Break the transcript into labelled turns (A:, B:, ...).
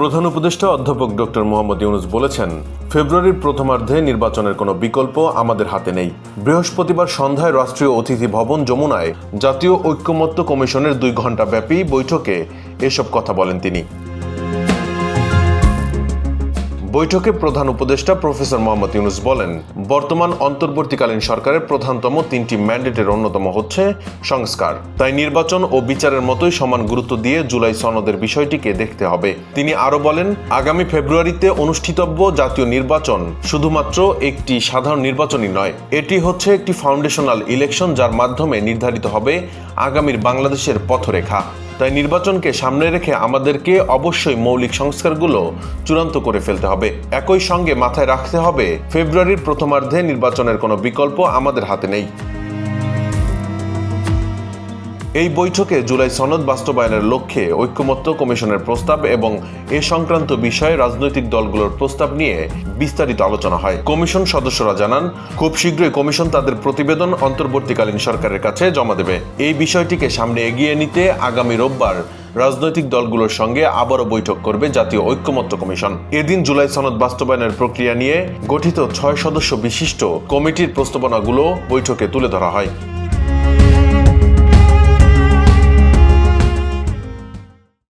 A: প্রধান উপদেষ্টা অধ্যাপক ডক্টর মোহাম্মদ ইউনুস বলেছেন, ফেব্রুয়ারির প্রথমার্ধে নির্বাচনের কোনো বিকল্প আমাদের হাতে নেই। বৃহস্পতিবার সন্ধ্যায় রাষ্ট্রীয় অতিথি ভবন যমুনায় জাতীয় ঐক্যমত্য কমিশনের দুই ঘণ্টা ব্যাপী বৈঠকে এসব কথা বলেন তিনি। বৈঠকে প্রধান উপদেষ্টা প্রফেসর মোহাম্মদ ইউনুস বলেন, বর্তমান অন্তর্বর্তীকালীন সরকারের প্রধানতম তিনটি ম্যান্ডেটের অন্যতম হচ্ছে সংস্কার। তাই নির্বাচন ও বিচারের মতোই সমান গুরুত্ব দিয়ে জুলাই সনদের বিষয়টিকে দেখতে হবে। তিনি আরও বলেন, আগামী ফেব্রুয়ারিতে অনুষ্ঠিতব্য জাতীয় নির্বাচন শুধুমাত্র একটি সাধারণ নির্বাচনই নয়, এটি হচ্ছে একটি ফাউন্ডেশনাল ইলেকশন যার মাধ্যমে নির্ধারিত হবে আগামীর বাংলাদেশের পথরেখা। তাই নির্বাচনকে সামনে রেখে আমাদেরকে অবশ্যই মৌলিক সংস্কারগুলো চূড়ান্ত করে ফেলতে হবে। একই সঙ্গে মাথায় রাখতে হবে, ফেব্রুয়ারির প্রথমার্ধে নির্বাচনের কোনো বিকল্প আমাদের হাতে নেই। এই বৈঠকে জুলাই সনদ বাস্তবায়নের লক্ষ্যে ঐক্যমত্য কমিশনের প্রস্তাব এবং এ সংক্রান্ত বিষয়ে রাজনৈতিক দলগুলোর প্রস্তাব নিয়ে বিস্তারিত আলোচনা হয়। কমিশন সদস্যরা জানান, খুব শীঘ্রই কমিশন তাদের প্রতিবেদন অন্তর্বর্তীকালীন সরকারের কাছে জমা দেবে। এই বিষয়টিকে সামনে এগিয়ে নিতে আগামী রোববার রাজনৈতিক দলগুলোর সঙ্গে আবারও বৈঠক করবে জাতীয় ঐক্যমত্য কমিশন। এদিন জুলাই সনদ বাস্তবায়নের প্রক্রিয়া নিয়ে গঠিত ছয় সদস্য বিশিষ্ট কমিটির প্রস্তাবনাগুলো বৈঠকে তুলে ধরা হয়।